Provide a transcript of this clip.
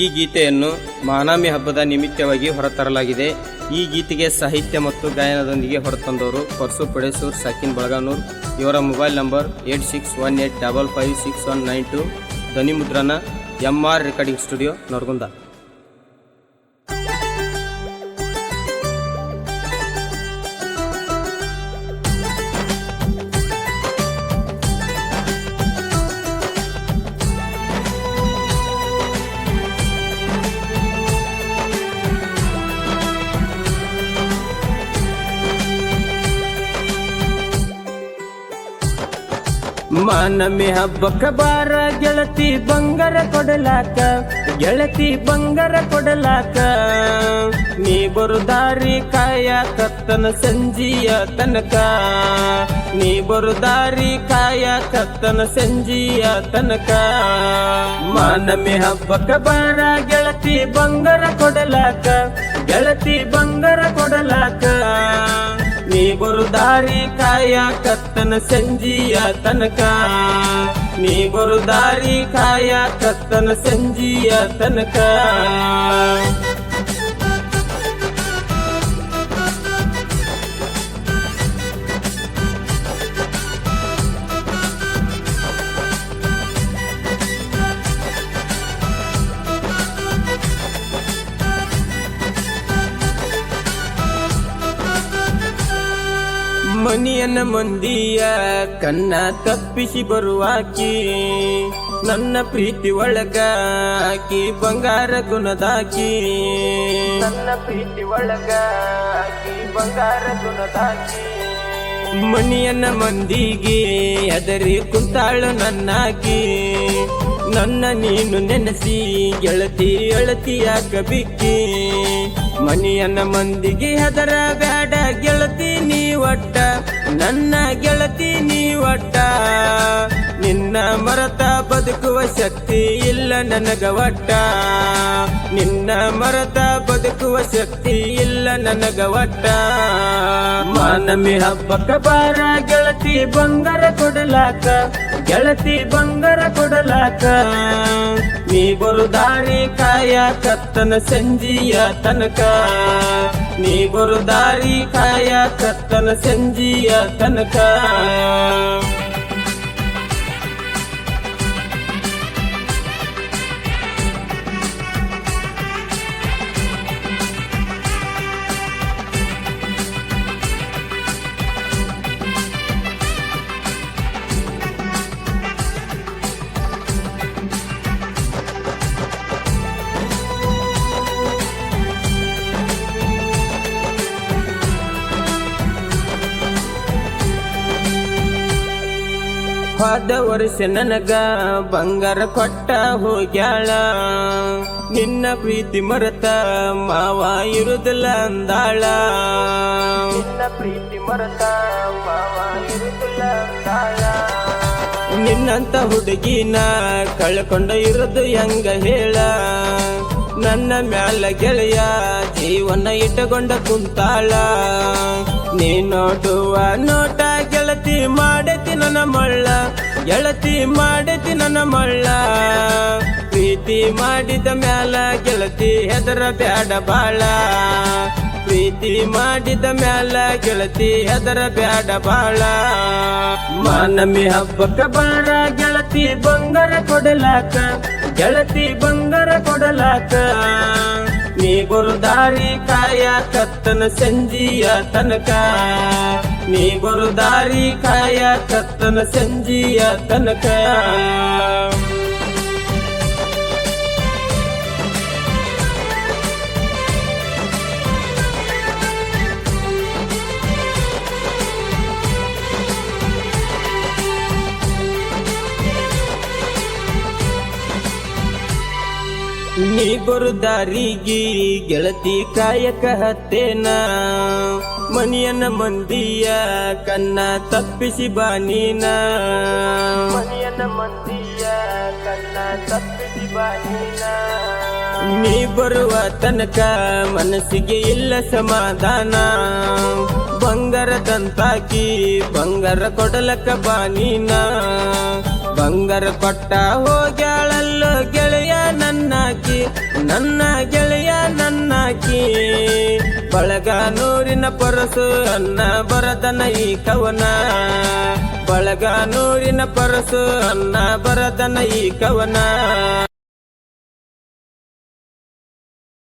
ಈ ಗೀತೆಯನ್ನು ಮಾನಾಮಿ ಹಬ್ಬದ ನಿಮಿತ್ತವಾಗಿ ಹೊರತರಲಾಗಿದೆ. ಈ ಗೀತೆಗೆ ಸಾಹಿತ್ಯ ಮತ್ತು ಗಾಯನದೊಂದಿಗೆ ಹೊರತಂದವರು ಪರ್ಸು ಪಡೆಸೂರ್, ಸಾಕಿನ್ ಬಳಗಾನೂರ್, ಇವರ mobile number eight six one eight double five six one nine two ಧ್ವನಿ ಮುದ್ರಣ M R recording studio Nargund. ಮಾನಮಿ ಹಬ್ಬಕ್ಕ ಬಾರ ಗೆಳತಿ ಬಂಗಾರ ಕೊಡಲಾಕ, ಗೆಳತಿ ಬಂಗಾರ ಕೊಡಲಾಕ. ನೀ ಬರು ದಾರಿ ಕಾಯ ಕತ್ತನ ಸಂಜಿಯ ತನಕ. ನೀ ಬರು ದಾರಿ ಕಾಯ ಕತ್ತನ ಸಂಜಿಯ ತನಕ. ಮಾನಮಿ ಹಬ್ಬಕ್ಕ ಬಾರ ಗೆಳತಿ ಬಂಗಾರ ಕೊಡಲಾಕ ಗೆಳತಿ ಬಂಗಾರ ಕೊಡಲಾಕ. ನೀ ಬರು ದಾರಿ ಕಾಯ ಕತ್ತನ ಸಂಜಿಯ ತನಕ. ನೀ ಬರು ದಾರಿ ಕಾಯ ಕತ್ತನ ಸಂಜಿಯ ತನಕ. ಮನಿಯನ್ನ ಮಂದಿಯ ಕನ್ನ ತಪ್ಪಿಸಿ ಬರುವಾಕಿ ನನ್ನ ಪ್ರೀತಿ ಒಳಗ ಆಕಿ ಬಂಗಾರ ಗುಣದಾಕಿ ನನ್ನ ಪ್ರೀತಿ ಒಳಗ ಆಕಿ ಬಂಗಾರ ಗುಣದಾಕಿ ಮನಿಯನ್ನ ಮಂದಿಗೆ ಎದರಿ ಕುಂತಾಳು ನನ್ನಾಕಿ ನನ್ನ ನೀನು ನೆನೆಸಿ ಗೆಳತಿ ಅಳತಿಯಾಕ ಬಿಕ್ಕಿ ಮನಿಯನ್ನ ಮಂದಿಗೆ ಹೆದರ ಬ್ಯಾಡ. ಗೆಳತಿ ನೀ ಒಟ್ಟ ನನ್ನ ಗೆಳತಿ ನೀ ಒಟ್ಟ ನಿನ್ನ ಮರತ ಬದುಕುವ ಶಕ್ತಿ ಇಲ್ಲ ನನಗ ಒಟ್ಟ. ನಿನ್ನ ಮರತ ಬದುಕುವ ಶಕ್ತಿ ಇಲ್ಲ ನನಗ ಒಟ್ಟ. ಮಾನಮಿ ಹಬ್ಬಕ್ಕ ಬಾರ, ಗೆಳತಿ ಬಂಗಾರ ಕೊಡಲಾಕ. ಗೆಳತಿ ಬಂಗಾರ ಕೊಡಲಾಕ. ನೀ ಬರು ದಾರಿ ಕಾಯ ಕತ್ತನ ಸಂಜಿಯ ತನಕ. ನೀ ಬರು ದಾರಿ ಕಾಯ ಕತ್ತನ ಸಂಜಿಯ ತನಕ. ಹೋದ ವರ್ಷ ನನಗ ಬಂಗಾರ ಕೊಟ್ಟ ಹೋಗ್ಯಾಳ. ನಿನ್ನ ಪ್ರೀತಿ ಮರತ ಮಾವ ಇರುದಿಲ್ಲ ಅಂದಾಳ. ನಿನ್ನ ಪ್ರೀತಿ ಮರತ ಮಾವ ಇರುದಿಲ್ಲ ಅಂದಾಳ. ನಿನ್ನಂತ ಹುಡುಗಿನ ಕಳ್ಕೊಂಡ ಇರೋದು ಹೆಂಗ ಹೇಳ. ನನ್ನ ಮ್ಯಾಲ ಗೆಳೆಯ ಜೀವನ ಇಟ್ಟುಕೊಂಡ ಕುಂತಾಳ. ನೀ ನೋಡುವ ನೋಟ ಗೆಳತಿ ಮಾಡತಿ ನನ್ನ ಮಳ್ಳ, ಗೆಳತಿ ಮಾಡತಿ ನನ್ನ ಮಳ್ಳ. ಪ್ರೀತಿ ಮಾಡಿದ ಮ್ಯಾಲ ಗೆಳತಿ ಹೆದರ ಬ್ಯಾಡ ಬಾಳ. ಪ್ರೀತಿ ಮಾಡಿದ ಮ್ಯಾಲ ಗೆಳತಿ ಹೆದರ ಬ್ಯಾಡ ಬಾಳ. ಮಾನಮಿ ಹಬ್ಬಕ್ಕ ಬಾಳ ಗೆಳತಿ ಬಂಗಾರ ಕೊಡಲಾಕ, ಗೆಳತಿ ಬಂಗಾರ ಕೊಡಲಾಕ. ನೀ ಗುರುದಾರಿ ದಾರಿ ಕಾಯ ಕತ್ತನ ಸಂಜಿಯ ತನಕ. ನೀ ಗುರುದಾರಿ ದಾರಿ ಕಾಯ ಕತ್ತನ ಸಂಜಿಯ ತನಕ. ನೀ ಬರು ದಾರಿಗೆ ಗೆಳತಿ ಕಾಯಕ ಹತ್ತೇನ? ಮನಿಯನ ಮಂದಿಯ ಕನ್ನ ತಪ್ಪಿಸಿ ಬಾನೀನ ಮನಿಯನ ಮಂದಿಯ ಕನ್ನ ತಪ್ಪಿಸಿ ಬಾನೀನ ನೀ ಬರುವ ತನಕ ಮನಸ್ಸಿಗೆ ಇಲ್ಲ ಸಮಾಧಾನ. ಬಂಗಾರದಂತಾಕಿ ಬಂಗಾರ ಕೊಡಲಕ್ಕ ಬಾನೀನ ಬಂಗಾರ ಕೊಟ್ಟ ಹೋಗ್ಯಾಳಲ್ಲೋ ಗೆಳೆಯ ನನ್ನಾಕಿ ನನ್ನ ಗೆಳೆಯ ನನ್ನಾಕಿ. ಬಳಗಾನೂರಿನ ಪರಸು ಅನ್ನ ಬರದನ ಈ ಕವನ. ಬಳಗ ನೂರಿನ ಪರಸು ಅನ್ನ ಬರದನ ಈ ಕವನ.